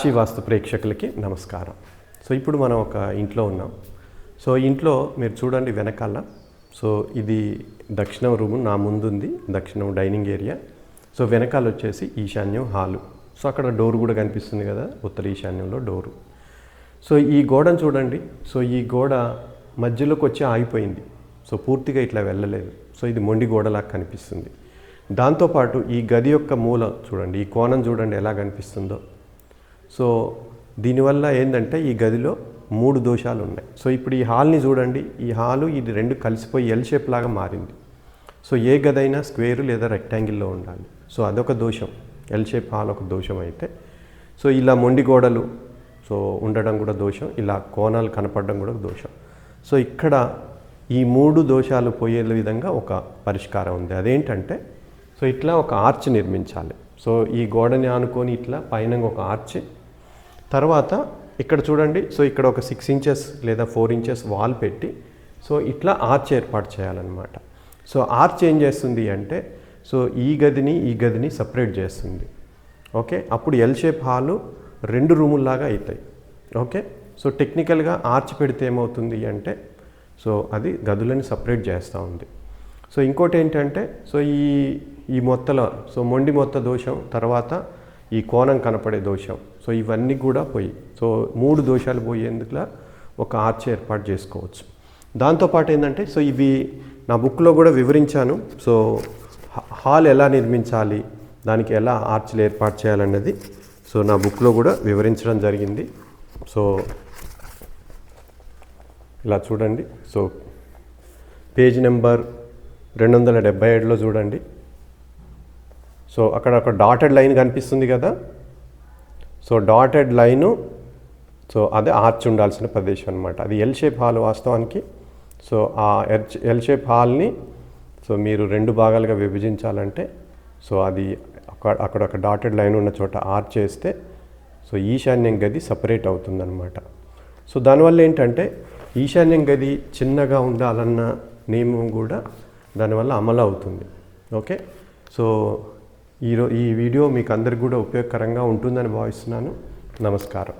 కాశీ వాస్తు ప్రేక్షకులకి నమస్కారం. సో ఇప్పుడు మనం ఒక ఇంట్లో ఉన్నాం. సో ఇంట్లో మీరు చూడండి వెనకాల. సో ఇది దక్షిణం రూమ్ నా ముందుంది దక్షిణం డైనింగ్ ఏరియా. సో వెనకాల వచ్చేసి ఈశాన్యం హాలు. సో అక్కడ డోర్ కూడా కనిపిస్తుంది కదా ఉత్తర ఈశాన్యంలో డోరు. సో ఈ గోడను చూడండి. సో ఈ గోడ మధ్యలోకి వచ్చి ఆగిపోయింది. సో పూర్తిగా ఇట్లా వెళ్ళలేదు. సో ఇది మొండి గోడలాగా కనిపిస్తుంది. దాంతోపాటు ఈ గది యొక్క మూల చూడండి ఈ కోణం చూడండి ఎలా కనిపిస్తుందో. సో దీనివల్ల ఏంటంటే ఈ గదిలో మూడు దోషాలు ఉన్నాయి సో ఇప్పుడు ఈ హాల్ని చూడండి ఈ హాలు ఇది రెండు కలిసిపోయి ఎల్ షేప్ లాగా మారింది. సో ఏ గది అయినా స్క్వేర్ లేదా రెక్టాంగిల్లో ఉండాలి. సో అదొక దోషం. ఎల్ షేప్ హాల్ ఒక దోషం అయితే. సో ఇలా మొండి గోడలు సో ఉండడం కూడా దోషం. ఇలా కోణాలు కనపడడం కూడా దోషం. సో ఇక్కడ ఈ మూడు దోషాలు పోయే విధంగా ఒక పరిష్కారం ఉంది. అదేంటంటే సో ఇట్లా ఒక ఆర్చ్ నిర్మించాలి. సో ఈ గోడని ఆనుకొని ఇట్లా పైన ఒక ఆర్చ్ తర్వాత ఇక్కడ చూడండి సో ఇక్కడ ఒక సిక్స్ ఇంచెస్ లేదా ఫోర్ ఇంచెస్ వాల్ పెట్టి సో ఇట్లా ఆర్చ్ ఏర్పాటు చేయాలన్నమాట. సో ఆర్చ్ ఏం చేస్తుంది అంటే సో ఈ గదిని ఈ గదిని సపరేట్ చేస్తుంది. ఓకే? అప్పుడు ఎల్ షేప్ హాలు రెండు రూముల్లాగా అవుతాయి ఓకే? సో టెక్నికల్గా ఆర్చ్ పెడితే ఏమవుతుంది అంటే సో అది గదులని సపరేట్ చేస్తూ ఉంది. సో ఇంకోటి ఏంటంటే సో ఈ ఈ మొత్తలో సో మొండి మొత్త దోషం తర్వాత ఈ కోణం కనపడే దోషం సో ఇవన్నీ కూడా పోయి సో మూడు దోషాలు పోయేందుకులా ఒక ఆర్చ్ ఏర్పాటు చేసుకోవచ్చు. దాంతోపాటు ఏంటంటే సో ఇవి నా బుక్లో కూడా వివరించాను. సో హాల్ ఎలా నిర్మించాలి దానికి ఎలా ఆర్చ్లు ఏర్పాటు చేయాలన్నది సో నా బుక్లో కూడా వివరించడం జరిగింది. సో ఇలా చూడండి. సో పేజ్ నెంబర్ రెండు వందల డెబ్బై ఏడులో చూడండి. సో అక్కడ ఒక డాటెడ్ లైన్ కనిపిస్తుంది కదా? సో డాటెడ్ లైను సో అదే ఆర్చ్ ఉండాల్సిన ప్రదేశం అనమాట అది ఎల్ షేప్ హాల్ వాస్తవానికి. సో ఆ ఎల్ ఎల్ షేప్ హాల్ని సో మీరు రెండు భాగాలుగా విభజించాలంటే సో అది అక్కడ అక్కడ ఒక డాటెడ్ లైన్ ఉన్న చోట ఆర్చ్ చేస్తే సో ఈశాన్యం గది సపరేట్ అవుతుందన్నమాట. సో దానివల్ల ఏంటంటే ఈశాన్యం గది చిన్నగా ఉండాలన్న నియమం కూడా దానివల్ల అమలు అవుతుంది. ఓకే? సో ఈరో ఈ వీడియో మీకు అందరికి కూడా ఉపయోగకరంగా ఉంటుందని భావిస్తున్నాను. నమస్కారం.